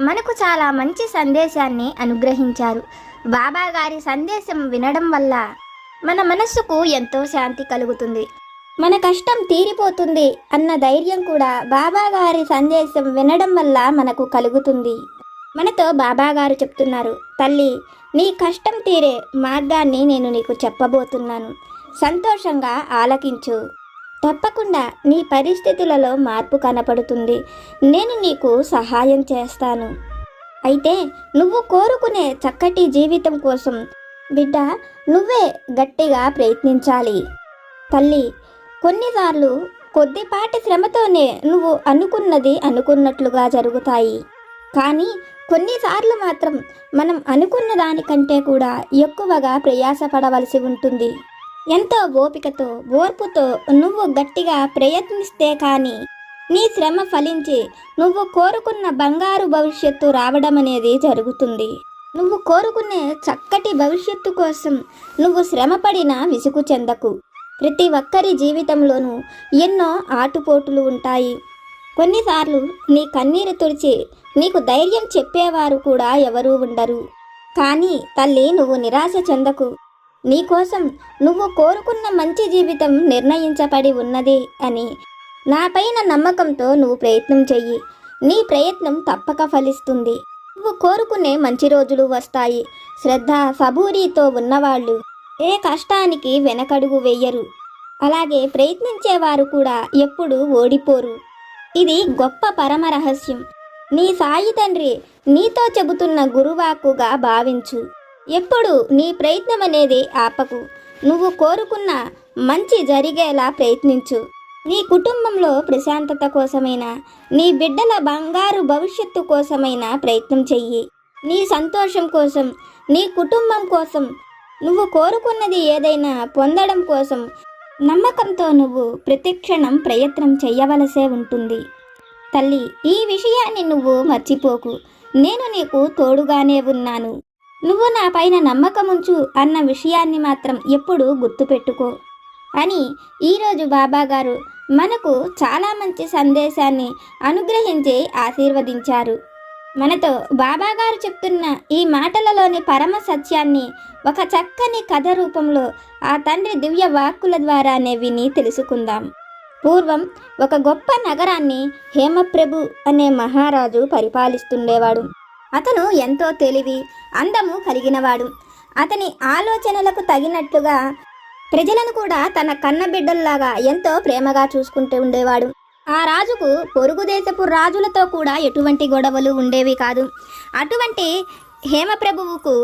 మనకు చాలా మంచి సందేశాన్ని అనుగ్రహించారు. బాబా గారి సందేశం వినడం వల్ల మన మనస్సుకు ఎంతో శాంతి కలుగుతుంది. మన కష్టం తీరిపోతుంది అన్న ధైర్యం కూడా బాబా గారి సందేశం వినడం వల్ల మనకు కలుగుతుంది. మనతో బాబా గారు చెప్తున్నారు తల్లి నీ కష్టం తీరే మార్గాన్ని నేను నీకు చెప్పబోతున్నాను. సంతోషంగా ఆలకించు. తప్పకుండా నీ పరిస్థితులలో మార్పు కనపడుతుంది. నేను నీకు సహాయం చేస్తాను. అయితే నువ్వు కోరుకునే చక్కటి జీవితం కోసం బిడ్డ నువ్వే గట్టిగా ప్రయత్నించాలి. తల్లి కొన్నిసార్లు కొద్దిపాటి శ్రమతోనే నువ్వు అనుకున్నది అనుకున్నట్లుగా జరుగుతాయి. కానీ కొన్నిసార్లు మాత్రం మనం అనుకున్న దానికంటే కూడా ఎక్కువగా ప్రయాసపడవలసి ఉంటుంది. ఎంతో ఓపికతో ఓర్పుతో నువ్వు గట్టిగా ప్రయత్నిస్తే కానీ నీ శ్రమ ఫలించి నువ్వు కోరుకున్న బంగారు భవిష్యత్తు రావడం అనేది జరుగుతుంది. నువ్వు కోరుకునే చక్కటి భవిష్యత్తు కోసం నువ్వు శ్రమపడిన విసుగు చెందకు. ప్రతి ఒక్కరి జీవితంలోనూ ఎన్నో ఆటుపోటులు ఉంటాయి. కొన్నిసార్లు నీ కన్నీరు తుడిచి నీకు ధైర్యం చెప్పేవారు కూడా ఎవరూ ఉండరు. కానీ తల్లి నువ్వు నిరాశ చెందకు. నీకోసం నువ్వు కోరుకున్న మంచి జీవితం నిర్ణయించబడి ఉన్నది అని. నా పైన నమ్మకంతో నువ్వు ప్రయత్నం చెయ్యి. నీ ప్రయత్నం తప్పక ఫలిస్తుంది. నువ్వు కోరుకునే మంచి రోజులు వస్తాయి. శ్రద్ధ సబూరితో ఉన్నవాళ్ళు ఏ కష్టానికి వెనకడుగు వెయ్యరు అలాగే ప్రయత్నించేవారు కూడా ఎప్పుడూ ఓడిపోరు. ఇది గొప్ప పరమ రహస్యం. నీ సాయి తండ్రి నీతో చెబుతున్న గురువాకుగా భావించు. ఎప్పుడు నీ ప్రయత్నం అనేది ఆపకు. నువ్వు కోరుకున్న మంచి జరిగేలా ప్రయత్నించు. నీ కుటుంబంలో ప్రశాంతత కోసమైనా నీ బిడ్డల బంగారు భవిష్యత్తు కోసమైనా ప్రయత్నం చెయ్యి. నీ సంతోషం కోసం నీ కుటుంబం కోసం నువ్వు కోరుకున్నది ఏదైనా పొందడం కోసం నమ్మకంతో నువ్వు ప్రతిక్షణం ప్రయత్నం చెయ్యవలసే ఉంటుంది. తల్లి ఈ విషయాన్ని నువ్వు మర్చిపోకు. నేను నీకు తోడుగానే ఉన్నాను. నువ్వు నా పైన నమ్మకముంచు అన్న విషయాన్ని మాత్రం ఎప్పుడూ గుర్తుపెట్టుకో. అని ఈరోజు బాబాగారు మనకు చాలా మంచి సందేశాన్ని అనుగ్రహించి ఆశీర్వదించారు. మనతో బాబాగారు చెప్తున్న ఈ మాటలలోని పరమ సత్యాన్ని ఒక చక్కని కథ రూపంలో ఆ తండ్రి దివ్య వాక్కుల ద్వారానే విని తెలుసుకుందాం. పూర్వం ఒక గొప్ప నగరాన్ని హేమప్రభు అనే మహారాజు పరిపాలిస్తుండేవాడు. అతను ఎంతో తెలివి అందము కలిగినవాడు. అతని ఆలోచనలకు తగినట్లుగా ప్రజలను కూడా తన కన్నబిడ్డల్లాగా ఎంతో ప్రేమగా చూసుకుంటూ ఉండేవాడు. ఆ రాజుకు పొరుగు దేశపు రాజులతో కూడా ఎటువంటి గొడవలు ఉండేవి కాదు. అటువంటి హేమప్రభువుకు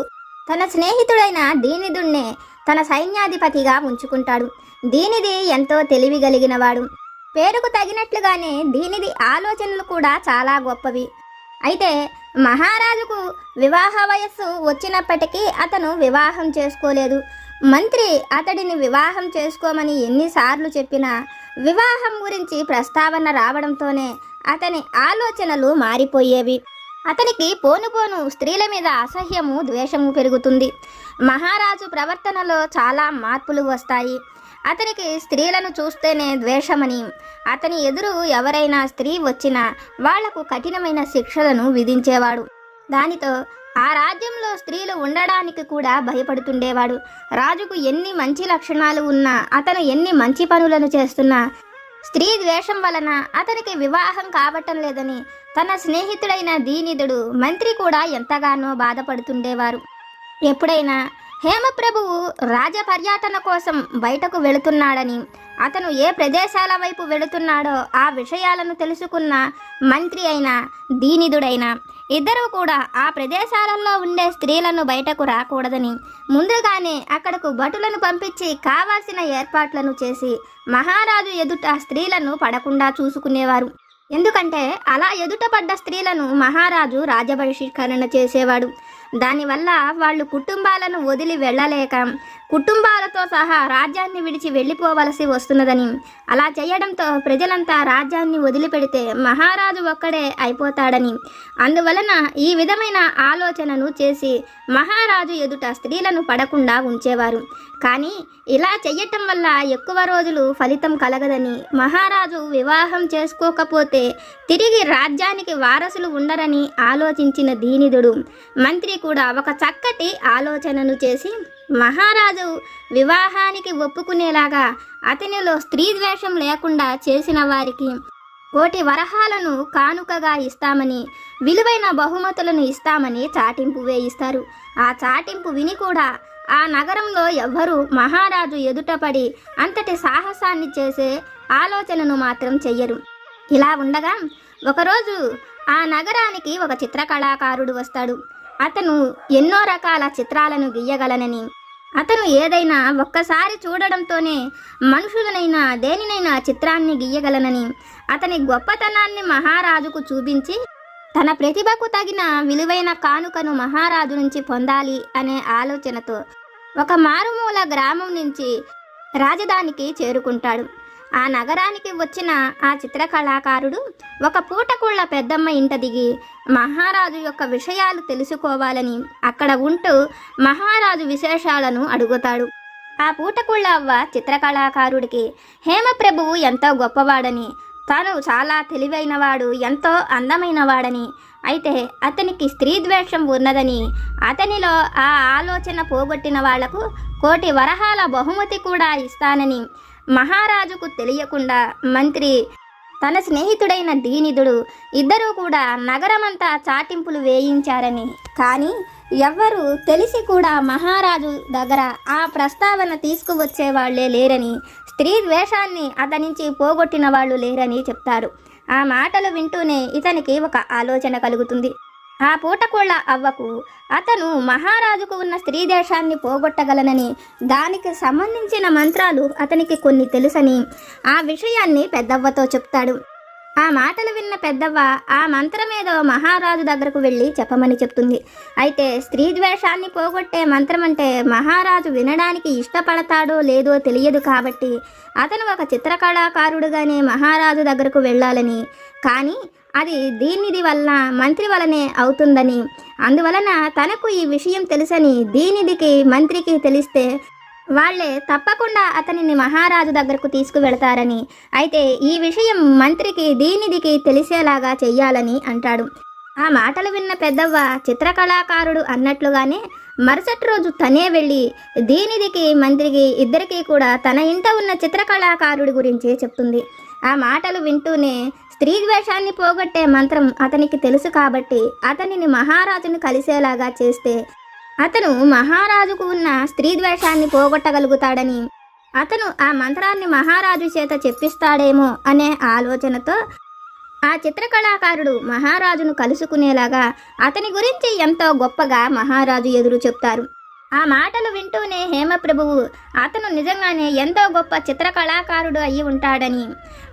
తన స్నేహితుడైన దీనిదుణ్ణే తన సైన్యాధిపతిగా ఉంచుకుంటాడు. దీనిది ఎంతో తెలివి కలిగినవాడు. పేరుకు తగినట్లుగానే దీనిది ఆలోచనలు కూడా చాలా గొప్పవి. అయితే మహారాజుకు వివాహ వయస్సు వచ్చినప్పటికీ అతను వివాహం చేసుకోలేదు. మంత్రి అతడిని వివాహం చేసుకోమని ఎన్నిసార్లు చెప్పినా వివాహం గురించి ప్రస్తావన రావడంతోనే అతని ఆలోచనలు మారిపోయేవి. అతనికి పోను పోను స్త్రీల మీద అసహ్యము ద్వేషము పెరుగుతుంది. మహారాజు ప్రవర్తనలో చాలా మార్పులు వస్తాయి. అతనికి స్త్రీలను చూస్తేనే ద్వేషమని అతని ఎదురు ఎవరైనా స్త్రీ వచ్చినా వాళ్ళకు కఠినమైన శిక్షలను విధించేవాడు. దానితో ఆ రాజ్యంలో స్త్రీలు ఉండడానికి కూడా భయపడుతుండేవాడు. రాజుకు ఎన్ని మంచి లక్షణాలు ఉన్నా అతను ఎన్ని మంచి పనులను చేస్తున్నా స్త్రీ ద్వేషం వలన అతనికి వివాహం కావటం లేదని తన స్నేహితుడైన దీనిదుడు మంత్రి కూడా ఎంతగానో బాధపడుతుండేవారు. ఎప్పుడైనా హేమప్రభువు రాజ పర్యటన కోసం బయటకు వెళుతున్నాడని అతను ఏ ప్రదేశాల వైపు వెళుతున్నాడో ఆ విషయాలను తెలుసుకున్న మంత్రి అయిన దీనిదుడైన. ఇద్దరూ కూడా ఆ ప్రదేశాలలో ఉండే స్త్రీలను బయటకు రాకూడదని ముందుగానే అక్కడకు భటులను పంపించి కావాల్సిన ఏర్పాట్లను చేసి మహారాజు ఎదుట స్త్రీలను పడకుండా చూసుకునేవారు. ఎందుకంటే అలా ఎదుట పడ్డ స్త్రీలను మహారాజు రాజబహిష్కరణ చేసేవాడు. దానివల్ల వాళ్ళు కుటుంబాలను వదిలి వెళ్ళలేక కుటుంబాలతో సహా రాజ్యాన్ని విడిచి వెళ్ళిపోవలసి వస్తున్నదని. అలా చేయడంతో ప్రజలంతా రాజ్యాన్ని వదిలిపెడితే మహారాజు ఒక్కడే అయిపోతాడని. అందువలన ఈ విధమైన ఆలోచనను చేసి మహారాజు ఎదుట స్త్రీలను పడకుండా ఉంచేవారు. కానీ ఇలా చెయ్యటం వల్ల ఎక్కువ రోజులు ఫలితం కలగదని మహారాజు వివాహం చేసుకోకపోతే తిరిగి రాజ్యానికి వారసులు ఉండరని ఆలోచించిన దీనిదుడు. మంత్రి కూడా ఒక చక్కటి ఆలోచనను చేసి మహారాజు వివాహానికి ఒప్పుకునేలాగా అతనిలో స్త్రీ ద్వేషం లేకుండా చేసిన వారికి కోటి వరహాలను కానుకగా ఇస్తామని విలువైన బహుమతులను ఇస్తామని చాటింపు వేయిస్తారు. ఆ చాటింపు విని కూడా ఆ నగరంలో ఎవ్వరూ మహారాజు ఎదుటపడి అంతటి సాహసాన్ని చేసే ఆలోచనను మాత్రం చెయ్యరు. ఇలా ఉండగా ఒకరోజు ఆ నగరానికి ఒక చిత్రకళాకారుడు వస్తాడు. అతను ఎన్నో రకాల చిత్రాలను గీయగలనని. అతను ఏదైనా ఒక్కసారి చూడడంతోనే మనుషులనైనా దేనినైనా చిత్రాన్ని గీయగలనని. అతని గొప్పతనాన్ని మహారాజుకు చూపించి తన ప్రతిభకు తగిన విలువైన కానుకను మహారాజు నుంచి పొందాలి అనే ఆలోచనతో ఒక మారుమూల గ్రామం నుంచి రాజధానికి చేరుకుంటాడు. ఆ నగరానికి వచ్చిన ఆ చిత్రకళాకారుడు ఒక పూటకుళ్ళ పెద్దమ్మ ఇంట దిగి మహారాజు యొక్క విషయాలు తెలుసుకోవాలని అక్కడ ఉంటూ మహారాజు విశేషాలను అడుగుతాడు. ఆ పూటకుళ్ళ అవ్వ చిత్రకళాకారుడికి హేమప్రభువు ఎంతో గొప్పవాడని తాను చాలా తెలివైనవాడు ఎంతో అందమైనవాడని అయితే అతనికి స్త్రీ ద్వేషం ఉన్నదని అతనిలో ఆ ఆలోచన పోగొట్టిన వాళ్ళకు కోటి వరహాల బహుమతి కూడా ఇస్తానని మహారాజుకు తెలియకుండా మంత్రి తన స్నేహితుడైన దీనిదుడు ఇద్దరూ కూడా నగరమంతా చాటింపులు వేయించారని. కానీ ఎవ్వరూ తెలిసి కూడా మహారాజు దగ్గర ఆ ప్రస్తావన తీసుకువచ్చే వాళ్ళే లేరని స్త్రీ ద్వేషాన్ని అతనించి పోగొట్టిన వాళ్ళు లేరని చెప్తారు. ఆ మాటలు వింటూనే ఇతనికి ఒక ఆలోచన కలుగుతుంది. ఆ పూటకోళ్ళ అవ్వకు. అతను మహారాజుకు ఉన్న స్త్రీ దేశాన్ని పోగొట్టగలనని దానికి సంబంధించిన మంత్రాలు అతనికి కొన్ని తెలుసని ఆ విషయాన్ని పెద్దవ్వతో చెప్తాడు. ఆ మాటలు విన్న పెద్దవ్వ ఆ మంత్రమేదో మహారాజు దగ్గరకు వెళ్ళి చెప్పమని చెప్తుంది. అయితే స్త్రీ ద్వేషాన్ని పోగొట్టే మంత్రం అంటే మహారాజు వినడానికి ఇష్టపడతాడో లేదో తెలియదు కాబట్టి అతను ఒక చిత్రకళాకారుడుగానే మహారాజు దగ్గరకు వెళ్ళాలని. కానీ అది దీనిది వల్ల మంత్రి వలనే అవుతుందని. అందువలన తనకు ఈ విషయం తెలుసని దీనిదికి మంత్రికి తెలిస్తే వాళ్ళే తప్పకుండా అతనిని మహారాజు దగ్గరకు తీసుకువెళతారని. అయితే ఈ విషయం మంత్రికి దీనిదికి తెలిసేలాగా చెయ్యాలని అంటాడు. ఆ మాటలు విన్న పెద్దవ్వ చిత్రకళాకారుడు అన్నట్లుగానే మరుసటి రోజు తనే వెళ్ళి దీనిదికి మంత్రికి ఇద్దరికీ కూడా తన ఇంట ఉన్న చిత్రకళాకారుడి గురించి చెప్తుంది. ఆ మాటలు వింటూనే స్త్రీ ద్వేషాన్ని పోగొట్టే మంత్రం అతనికి తెలుసు కాబట్టి అతనిని మహారాజును కలిసేలాగా చేస్తే అతను మహారాజుకు ఉన్న స్త్రీ ద్వేషాన్ని పోగొట్టగలుగుతాడని. అతను ఆ మంత్రాన్ని మహారాజు చేత చెప్పిస్తాడేమో అనే ఆలోచనతో ఆ చిత్రకళాకారుడు మహారాజును కలుసుకునేలాగా అతని గురించి ఎంతో గొప్పగా మహారాజు ఎదురు చెప్తారు. ఆ మాటలు వింటూనే హేమప్రభువు అతను నిజంగానే ఎంతో గొప్ప చిత్రకళాకారుడు అయి ఉంటాడని.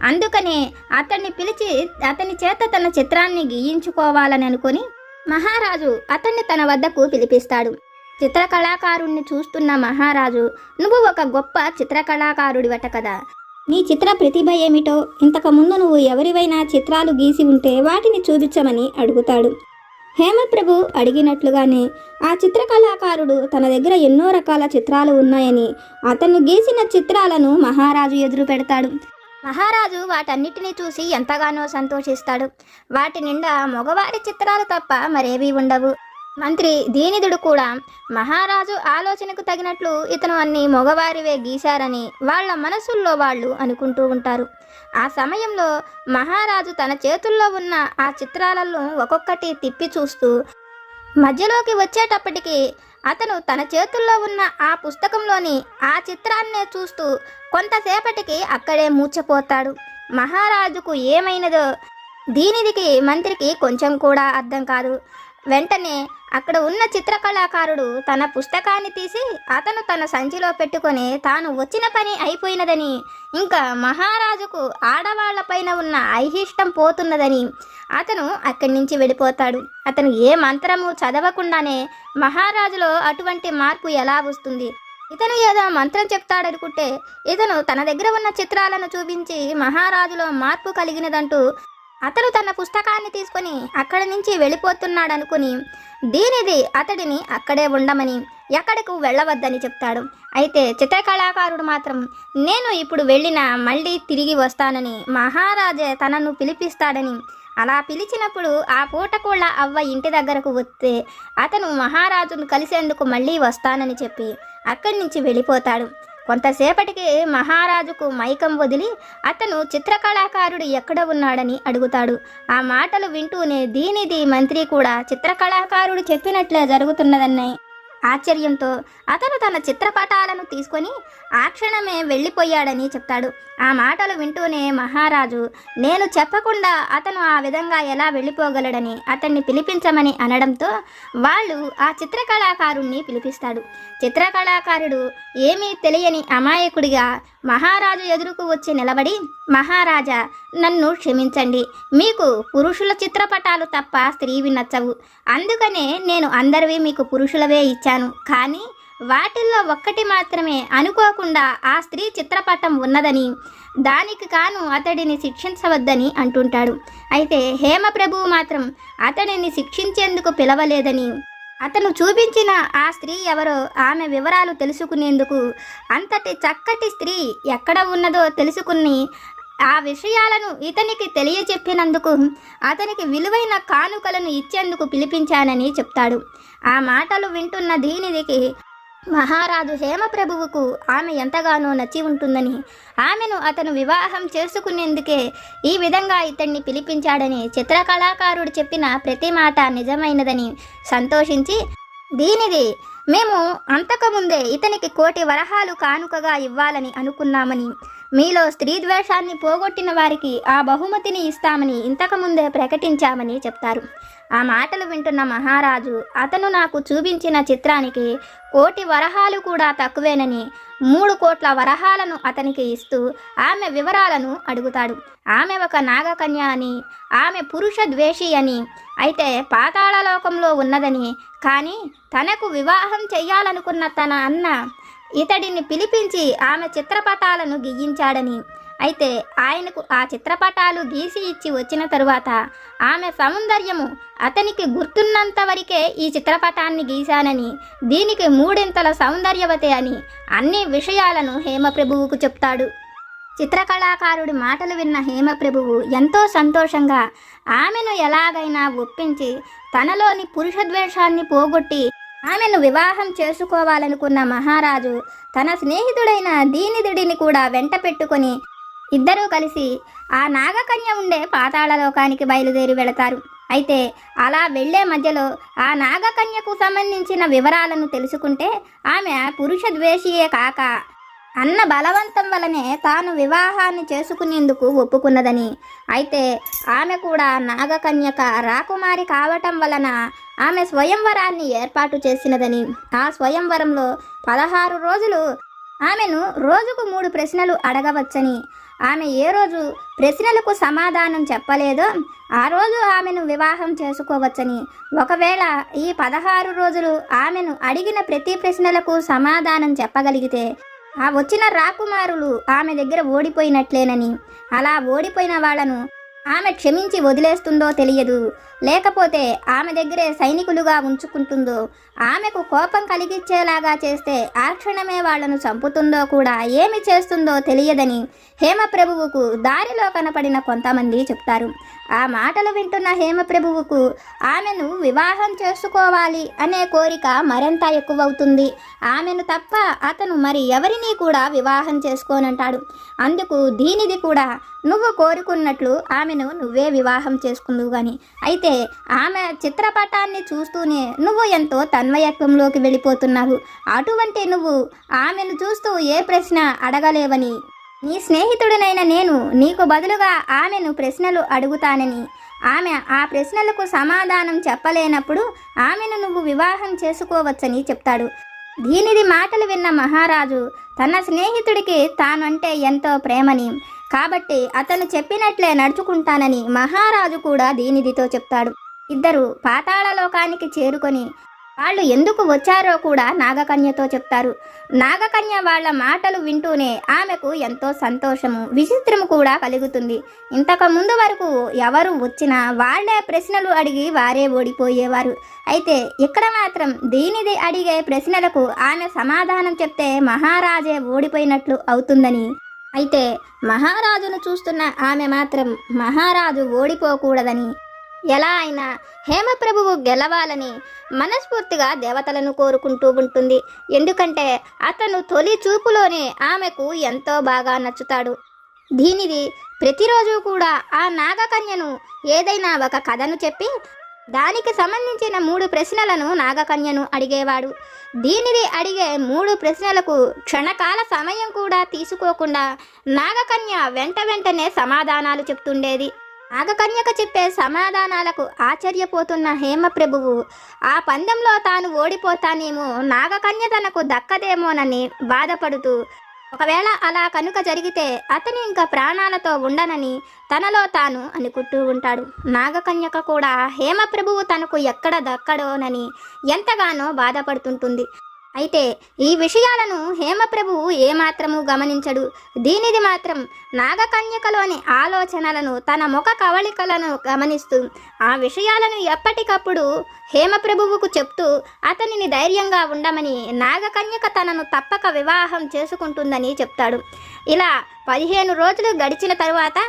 అందుకనే అతన్ని పిలిచి అతని చేత తన చిత్రాన్ని గీయించుకోవాలని అనుకొని మహారాజు అతన్ని తన వద్దకు పిలిపిస్తాడు. చిత్రకళాకారుణ్ణి చూస్తున్న మహారాజు నువ్వు ఒక గొప్ప చిత్రకళాకారుడివట కదా. నీ చిత్ర ప్రతిభ ఏమిటో? ఇంతకు ముందు నువ్వు ఎవరివైనా చిత్రాలు గీసి ఉంటే వాటిని చూపించమని అడుగుతాడు. హేమప్రభు అడిగినట్లుగానే ఆ చిత్రకళాకారుడు తన దగ్గర ఎన్నో రకాల చిత్రాలు ఉన్నాయని అతను గీసిన చిత్రాలను మహారాజు ఎదురు పెడతాడు. మహారాజు వాటన్నిటినీ చూసి ఎంతగానో సంతోషిస్తాడు. వాటి నిండా మగవారి చిత్రాలు తప్ప మరేవీ ఉండవు. మంత్రి దీనిదుడు కూడా మహారాజు ఆలోచనకు తగినట్లు ఇతను అన్ని మగవారివే గీశారని వాళ్ళ మనసుల్లో వాళ్ళు అనుకుంటూ ఉంటారు. ఆ సమయంలో మహారాజు తన చేతుల్లో ఉన్న ఆ చిత్రాలను ఒక్కొక్కటి తిప్పి చూస్తూ మధ్యలోకి వచ్చేటప్పటికి అతను తన చేతుల్లో ఉన్న ఆ పుస్తకంలోని ఆ చిత్రాన్నే చూస్తూ కొంతసేపటికి అక్కడే మూర్చపోతాడు మహారాజుకు ఏమైనదో దీనిదికి మంత్రికి కొంచెం కూడా అర్థం కాదు. వెంటనే అక్కడ ఉన్న చిత్రకళాకారుడు తన పుస్తకాన్ని తీసి అతను తన సంచిలో పెట్టుకొని తాను వచ్చిన పని అయిపోయినదని ఇంకా మహారాజుకు ఆడవాళ్ళపైన ఉన్న ఐహిష్టం పోతున్నదని అతను అక్కడి నుంచి వెళ్ళిపోతాడు. అతను ఏ మంత్రము చదవకుండానే మహారాజులో అటువంటి మార్పు ఎలా వస్తుంది? ఇతను ఏదో మంత్రం చెప్తాడనుకుంటే ఇతను తన దగ్గర ఉన్న చిత్రాలను చూపించి మహారాజులో మార్పు కలిగినదంటూ అతను తన పుస్తకాన్ని తీసుకొని అక్కడి నుంచి వెళ్ళిపోతున్నాడు అనుకుని దీనిది అతడిని అక్కడే ఉండమని ఎక్కడకు వెళ్ళవద్దని చెప్తాడు. అయితే చిత్రకళాకారుడు మాత్రం నేను ఇప్పుడు వెళ్ళినా మళ్ళీ తిరిగి వస్తానని మహారాజే తనను పిలిపిస్తాడని. అలా పిలిచినప్పుడు ఆ పూటకోళ్ళ అవ్వ ఇంటి దగ్గరకు వస్తే అతను మహారాజును కలిసేందుకు మళ్ళీ వస్తానని చెప్పి అక్కడి నుంచి వెళ్ళిపోతాడు. కొంతసేపటికి మహారాజుకు మైకం వదిలి అతను చిత్రకళాకారుడు ఎక్కడ ఉన్నాడని అడుగుతాడు. ఆ మాటలు వింటూనే దీనిది మంత్రి కూడా చిత్రకళాకారుడు చెప్పినట్లే జరుగుతున్నదన్నాయి ఆశ్చర్యంతో అతను తన చిత్రపటాలను తీసుకొని ఆ క్షణమే వెళ్ళిపోయాడని చెప్తాడు. ఆ మాటలు వింటూనే మహారాజు నేను చెప్పకుండా అతను ఆ విధంగా ఎలా వెళ్ళిపోగలడని అతన్ని పిలిపించమని అనడంతో వాళ్ళు ఆ చిత్రకళాకారుణ్ణి పిలిపిస్తాడు. చిత్రకళాకారుడు ఏమీ తెలియని అమాయకుడిగా మహారాజు ఎదురుకు వచ్చి నిలబడి మహారాజా నన్ను క్షమించండి. మీకు పురుషుల చిత్రపటాలు తప్ప స్త్రీవి నచ్చవు. అందుకనే నేను అందరివి మీకు పురుషులవే ఇచ్చాను. కానీ వాటిల్లో ఒక్కటి మాత్రమే అనుకోకుండా ఆ స్త్రీ చిత్రపటం ఉన్నదని దానికి కాను అతడిని శిక్షించవద్దని అంటుంటాడు. అయితే హేమప్రభువు మాత్రం అతడిని శిక్షించేందుకు పిలవలేదని అతను చూపించిన ఆ స్త్రీ ఎవరో ఆమె వివరాలు తెలుసుకునేందుకు అంతటి చక్కటి స్త్రీ ఎక్కడ ఉన్నదో తెలుసుకుని ఆ విషయాలను ఇతనికి తెలియచెప్పినందుకు అతనికి విలువైన కానుకలను ఇచ్చేందుకు పిలిపించానని చెప్తాడు. ఆ మాటలు వింటున్న దీనికి మహారాజు హేమప్రభువుకు ఆమె ఎంతగానో నచ్చి ఉంటుందని ఆమెను అతను వివాహం చేసుకునేందుకే ఈ విధంగా ఇతన్ని పిలిపించాడని చిత్రకళాకారుడు చెప్పిన ప్రతి మాట నిజమైనదని సంతోషించి దీనిది మేము అంతకుముందే ఇతనికి కోటి వరహాలు కానుకగా ఇవ్వాలని అనుకున్నామని మీలో స్త్రీ ద్వేషాన్ని పోగొట్టిన వారికి ఆ బహుమతిని ఇస్తామని ఇంతకుముందే ప్రకటించామని చెప్తారు. ఆ మాటలు వింటున్న మహారాజు అతను నాకు చూపించిన చిత్రానికి కోటి వరహాలు కూడా తక్కువేనని మూడు కోట్ల వరహాలను అతనికి ఇస్తూ ఆమె వివరాలను అడుగుతాడు. ఆమె ఒక నాగకన్య అని ఆమె పురుష ద్వేషి అని అయితే పాతాళలోకంలో ఉన్నదని కానీ తనకు వివాహం చెయ్యాలనుకున్న తన అన్న ఇతడిని పిలిపించి ఆమె చిత్రపటాలను గీయించాడని. అయితే ఆయనకు ఆ చిత్రపటాలు గీసి ఇచ్చి వచ్చిన తరువాత ఆమె సౌందర్యము అతనికి గుర్తున్నంత వరకే ఈ చిత్రపటాన్ని గీశానని దీనికి మూడింతల సౌందర్యవతే అని అన్ని విషయాలను హేమప్రభువుకు చెప్తాడు. చిత్రకళాకారుడి మాటలు విన్న హేమప్రభువు ఎంతో సంతోషంగా ఆమెను ఎలాగైనా ఒప్పించి తనలోని పురుషద్వేషాన్ని పోగొట్టి ఆమెను వివాహం చేసుకోవాలనుకున్న మహారాజు తన స్నేహితుడైన దీనిదుడిని కూడా వెంట పెట్టుకొని ఇద్దరూ కలిసి ఆ నాగకన్య ఉండే పాతాళలోకానికి బయలుదేరి వెళతారు. అయితే అలా వెళ్ళే మధ్యలో ఆ నాగకన్యకు సంబంధించిన వివరాలను తెలుసుకుంటే ఆమె పురుష ద్వేషియే కాక అన్న బలవంతం వలనే తాను వివాహాన్ని చేసుకునేందుకు ఒప్పుకున్నదని. అయితే ఆమె కూడా నాగకన్యక రాకుమారి కావటం వలన ఆమె స్వయంవరాన్ని ఏర్పాటు చేసినదని. ఆ స్వయంవరంలో పదహారు రోజులు ఆమెను రోజుకు మూడు ప్రశ్నలు అడగవచ్చని. ఆమె ఏ రోజు ప్రశ్నలకు సమాధానం చెప్పలేదో ఆ రోజు ఆమెను వివాహం చేసుకోవచ్చని. ఒకవేళ ఈ పదహారు రోజులు ఆమెను అడిగిన ప్రతి ప్రశ్నలకు సమాధానం చెప్పగలిగితే ఆ వచ్చిన రాకుమారులు ఆమె దగ్గర ఓడిపోయినట్లేనని. అలా ఓడిపోయిన వాళ్ళను ఆమె క్షమించి వదిలేస్తుందో తెలియదు. లేకపోతే ఆమె దగ్గరే సైనికులుగా ఉంచుకుంటుందో ఆమెకు కోపం కలిగించేలాగా చేస్తే ఆ క్షణమే వాళ్ళను చంపుతుందో కూడా ఏమి చేస్తుందో తెలియదని హేమప్రభువుకు దారిలో కనపడిన కొంతమంది చెప్తారు. ఆ మాటలు వింటున్న హేమప్రభువుకు ఆమెను వివాహం చేసుకోవాలి అనే కోరిక మరింత ఎక్కువవుతుంది. ఆమెను తప్ప అతను మరి ఎవరిని కూడా వివాహం చేసుకోనంటాడు. అందుకు దీనిది కూడా నువ్వు కోరుకున్నట్లు ఆమె ఆమెను నువ్వే వివాహం చేసుకుందువు కానీ అయితే ఆమె చిత్రపటాన్ని చూస్తూనే నువ్వు ఎంతో తన్మయత్వంలోకి వెళ్ళిపోతున్నావు. అటువంటి నువ్వు ఆమెను చూస్తూ ఏ ప్రశ్న అడగలేవని. నీ స్నేహితుడినైన నేను నీకు బదులుగా ఆమెను ప్రశ్నలు అడుగుతానని. ఆమె ఆ ప్రశ్నలకు సమాధానం చెప్పలేనప్పుడు ఆమెను నువ్వు వివాహం చేసుకోవచ్చని చెప్తాడు. దీనిది మాటలు విన్న మహారాజు తన స్నేహితుడికి తానంటే ఎంతో ప్రేమని. కాబట్టి అతను చెప్పినట్లే నడుచుకుంటానని మహారాజు కూడా దీనిదితో చెప్తాడు. ఇద్దరు పాతాళలోకానికి చేరుకొని వాళ్ళు ఎందుకు వచ్చారో కూడా నాగకన్యతో చెప్తారు. నాగకన్య వాళ్ళ మాటలు వింటూనే ఆమెకు ఎంతో సంతోషము విచిత్రము కూడా కలుగుతుంది. ఇంతకు ముందు వరకు ఎవరు వచ్చినా వాళ్ళే ప్రశ్నలు అడిగి వారే ఓడిపోయేవారు. అయితే ఇక్కడ మాత్రం దీనిది అడిగే ప్రశ్నలకు ఆమె సమాధానం చెప్తే మహారాజే ఓడిపోయినట్లు అవుతుందని అయితే మహారాజును చూస్తున్న ఆమె మాత్రం మహారాజు ఓడిపోకూడదని. ఎలా అయినా హేమప్రభువు గెలవాలని మనస్ఫూర్తిగా దేవతలను కోరుకుంటూ ఉంటుంది. ఎందుకంటే అతను తొలి చూపులోనే ఆమెకు ఎంతో బాగా నచ్చుతాడు. దీనిది ప్రతిరోజు కూడా ఆ నాగకన్యను ఏదైనా ఒక కథను చెప్పి దానికి సంబంధించిన మూడు ప్రశ్నలను నాగకన్యను అడిగేవాడు. దీనిని అడిగే మూడు ప్రశ్నలకు క్షణకాల సమయం కూడా తీసుకోకుండా నాగకన్య వెంట వెంటనే సమాధానాలు చెప్తుండేది. నాగకన్యక చెప్పే సమాధానాలకు ఆశ్చర్యపోతున్న హేమప్రభువు ఆ పందెంలో తాను ఓడిపోతానేమో నాగకన్య తనకు దక్కదేమోనని బాధపడుతూ ఒకవేళ అలా కనుక జరిగితే అతను ఇంకా ప్రాణాలతో ఉండనని తనలో తాను అనుకుంటూ ఉంటాడు. నాగకన్యక కూడా హేమప్రభువు తనకు ఎక్కడ దక్కడోనని ఎంతగానో బాధపడుతుంటుంది. అయితే ఈ విషయాలను హేమప్రభువు ఏమాత్రము గమనించడు. దీనిది మాత్రం నాగకన్యకలోని ఆలోచనలను తన ముఖ కవళికలను గమనిస్తూ ఆ విషయాలను ఎప్పటికప్పుడు హేమప్రభువుకు చెప్తూ అతనిని ధైర్యంగా ఉండమని నాగకన్యక తనను తప్పక వివాహం చేసుకుంటుందని చెప్తాడు. ఇలా పదిహేను రోజులు గడిచిన తరువాత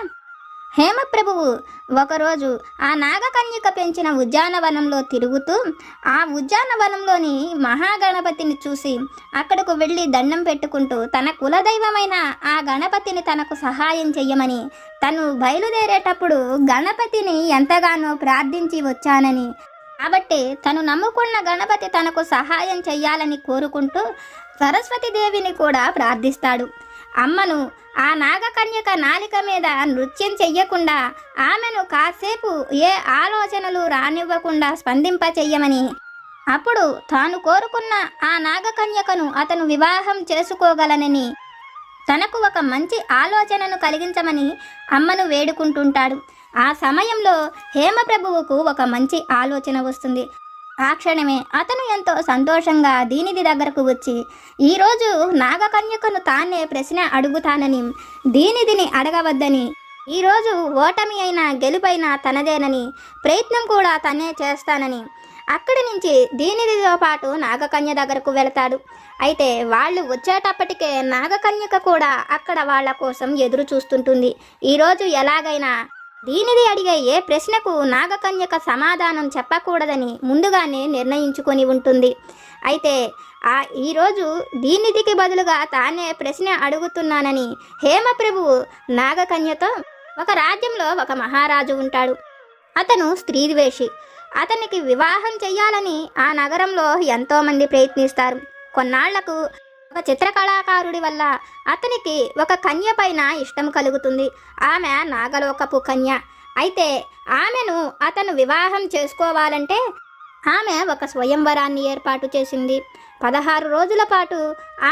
హేమప్రభువు ఒకరోజు ఆ నాగకన్యక పెంచిన ఉద్యానవనంలో తిరుగుతూ ఆ ఉద్యానవనంలోని మహాగణపతిని చూసి అక్కడకు వెళ్ళి దండం పెట్టుకుంటూ తన కులదైవమైన ఆ గణపతిని తనకు సహాయం చెయ్యమని తను బయలుదేరేటప్పుడు గణపతిని ఎంతగానో ప్రార్థించి వచ్చానని కాబట్టి తను నమ్ముకున్న గణపతి తనకు సహాయం చెయ్యాలని కోరుకుంటూ సరస్వతీదేవిని కూడా ప్రార్థిస్తాడు. అమ్మను ఆ నాగకన్యక నాలిక మీద నృత్యం చెయ్యకుండా ఆమెను కాసేపు ఏ ఆలోచనలు రానివ్వకుండా స్పందింప చెయ్యమని. అప్పుడు తాను కోరుకున్న ఆ నాగకన్యకను అతను వివాహం చేసుకోగలనని తనకు ఒక మంచి ఆలోచనను కలిగించమని అమ్మను వేడుకుంటుంటాడు. ఆ సమయంలో హేమప్రభువుకు ఒక మంచి ఆలోచన వస్తుంది. ఆ క్షణమే అతను ఎంతో సంతోషంగా దీనిది దగ్గరకు వచ్చి ఈరోజు నాగకన్యకను తానే ప్రశ్న అడుగుతానని దీనిదిని అడగవద్దని. ఈరోజు ఓటమి అయినా గెలుపైనా తనదేనని ప్రయత్నం కూడా తనే చేస్తానని. అక్కడి నుంచి దీనిదితో పాటు నాగకన్య దగ్గరకు వెళతాడు. అయితే వాళ్ళు వచ్చేటప్పటికే నాగకన్యక కూడా అక్కడ వాళ్ళ కోసం ఎదురు చూస్తుంటుంది ఈరోజు ఎలాగైనా దీనిది అడిగే ఏ ప్రశ్నకు నాగకన్యక సమాధానం చెప్పకూడదని ముందుగానే నిర్ణయించుకొని ఉంటుంది. అయితే ఆ ఈరోజు దీనిదికి బదులుగా తానే ప్రశ్న అడుగుతున్నానని హేమప్రభువు నాగకన్యతో ఒక రాజ్యంలో ఒక మహారాజు ఉంటాడు. అతను స్త్రీద్వేషి అతనికి వివాహం చెయ్యాలని ఆ నగరంలో ఎంతోమంది ప్రయత్నిస్తారు. కొన్నాళ్ళకు ఒక చిత్రకళాకారుడి వల్ల అతనికి ఒక కన్య పైన ఇష్టం కలుగుతుంది. ఆమె నాగలోకపు కన్య. అయితే ఆమెను అతను వివాహం చేసుకోవాలంటే ఆమె ఒక స్వయంవరాన్ని ఏర్పాటు చేసింది. పదహారు రోజుల పాటు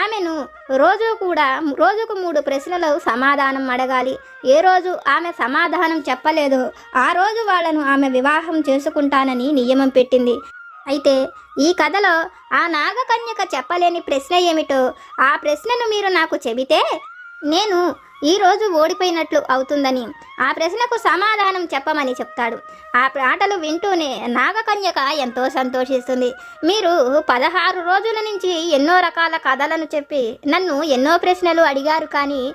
ఆమెను రోజు కూడా రోజుకు మూడు ప్రశ్నలు సమాధానం అడగాలి. ఏ రోజు ఆమె సమాధానం చెప్పలేదో ఆ రోజు వాళ్ళను ఆమె వివాహం చేసుకుంటానని నియమం పెట్టింది. అయితే ఈ కథలో ఆ నాగకన్యక చెప్పలేని ప్రశ్న ఏమిటో ఆ ప్రశ్నను మీరు నాకు చెబితే నేను ఈరోజు ఓడిపోయినట్లు అవుతుందని ఆ ప్రశ్నకు సమాధానం చెప్పమని చెప్తాడు. ఆ పాటలు వింటూనే నాగకన్యక ఎంతో సంతోషిస్తుంది. మీరు పదహారు రోజుల నుంచి ఎన్నో రకాల కథలను చెప్పి నన్ను ఎన్నో ప్రశ్నలు అడిగారు కానీ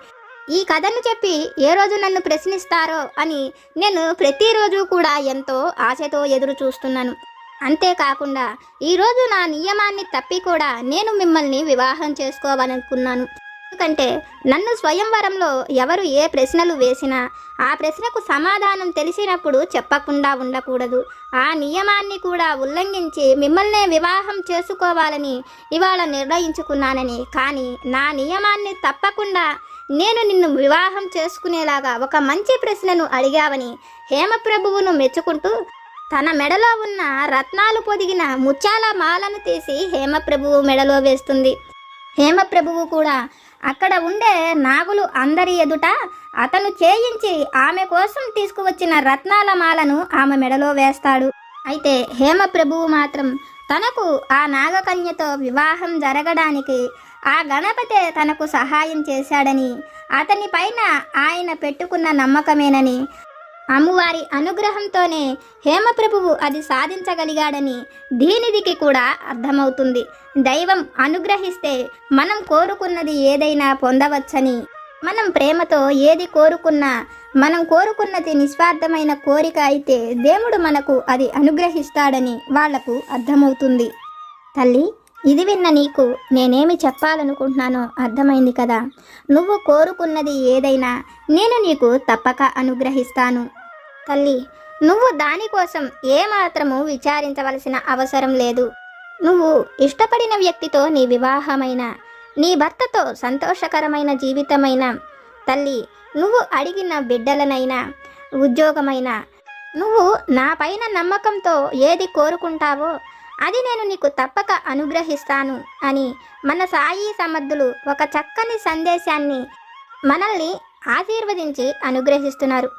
ఈ కథను చెప్పి ఏ రోజు నన్ను ప్రశ్నిస్తారో అని నేను ప్రతిరోజు కూడా ఎంతో ఆశతో ఎదురు చూస్తున్నాను అంతేకాకుండా ఈరోజు నా నియమాన్ని తప్పి కూడా నేను మిమ్మల్ని వివాహం చేసుకోవాలనుకున్నాను. ఎందుకంటే నన్ను స్వయంవరంలో ఎవరు ఏ ప్రశ్నలు వేసినా ఆ ప్రశ్నకు సమాధానం తెలిసినప్పుడు చెప్పకుండా ఉండకూడదు. ఆ నియమాన్ని కూడా ఉల్లంఘించి మిమ్మల్నే వివాహం చేసుకోవాలని ఇవాళ నిర్ణయించుకున్నానని. కానీ నా నియమాన్ని తప్పకుండా నేను నిన్ను వివాహం చేసుకునేలాగా ఒక మంచి ప్రశ్నను అడిగావని హేమప్రభువును మెచ్చుకుంటూ తన మెడలో ఉన్న రత్నాలు పొదిగిన ముత్యాల మాలను తీసి హేమప్రభువు మెడలో వేస్తుంది. హేమప్రభువు కూడా అక్కడ ఉండే నాగులు అందరి ఎదుట అతను చేయించి ఆమె కోసం తీసుకువచ్చిన రత్నాల మాలను ఆమె మెడలో వేస్తాడు. అయితే హేమప్రభువు మాత్రం తనకు ఆ నాగకన్యతో వివాహం జరగడానికి ఆ గణపతే తనకు సహాయం చేశాడని అతని పైన ఆయన పెట్టుకున్న నమ్మకమేనని అమ్మవారి అనుగ్రహంతోనే హేమప్రభువు అది సాధించగలిగాడని దీనిదికి కూడా అర్థమవుతుంది. దైవం అనుగ్రహిస్తే మనం కోరుకున్నది ఏదైనా పొందవచ్చని మనం ప్రేమతో ఏది కోరుకున్నా మనం కోరుకున్నది నిస్వార్థమైన కోరిక అయితే దేవుడు మనకు అది అనుగ్రహిస్తాడని వాళ్ళకు అర్థమవుతుంది. తల్లి ఇది విన్న నీకు నేనేమి చెప్పాలనుకుంటున్నానో అర్థమైంది కదా. నువ్వు కోరుకున్నది ఏదైనా నేను నీకు తప్పక అనుగ్రహిస్తాను. తల్లి నువ్వు దానికోసం ఏమాత్రము విచారించవలసిన అవసరం లేదు. నువ్వు ఇష్టపడిన వ్యక్తితో నీ వివాహమైన నీ భర్తతో సంతోషకరమైన జీవితమైన తల్లి నువ్వు అడిగిన బిడ్డలనైనా ఉద్యోగమైనా నువ్వు నా పైన నమ్మకంతో ఏది కోరుకుంటావో అది నేను నీకు తప్పక అనుగ్రహిస్తాను అని మన సాయి సమర్థులు ఒక చక్కని సందేశాన్ని మనల్ని ఆశీర్వదించి అనుగ్రహిస్తున్నారు.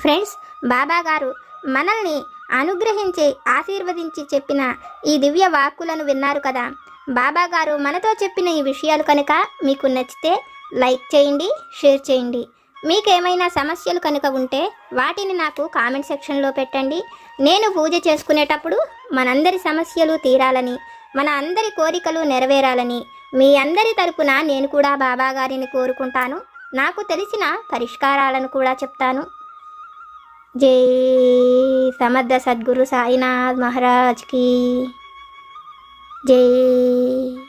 ఫ్రెండ్స్ బాబా గారు మనల్ని అనుగ్రహించి ఆశీర్వదించి చెప్పిన ఈ దివ్య వాక్కులను విన్నారు కదా. బాబా గారు మనతో చెప్పిన ఈ విషయాలు కనుక మీకు నచ్చితే లైక్ చేయండి షేర్ చేయండి. మీకేమైనా సమస్యలు కనుక ఉంటే వాటిని నాకు కామెంట్ సెక్షన్లో పెట్టండి. నేను పూజ చేసుకునేటప్పుడు మనందరి సమస్యలు తీరాలని మన అందరి కోరికలు నెరవేరాలని మీ అందరి తరపున నేను కూడా బాబా గారిని కోరుకుంటాను. నాకు తెలిసిన పరిష్కారాలను కూడా చెప్తాను. జై సమర్థ సద్గురు సాయినాథ్ మహారాజ్కి జై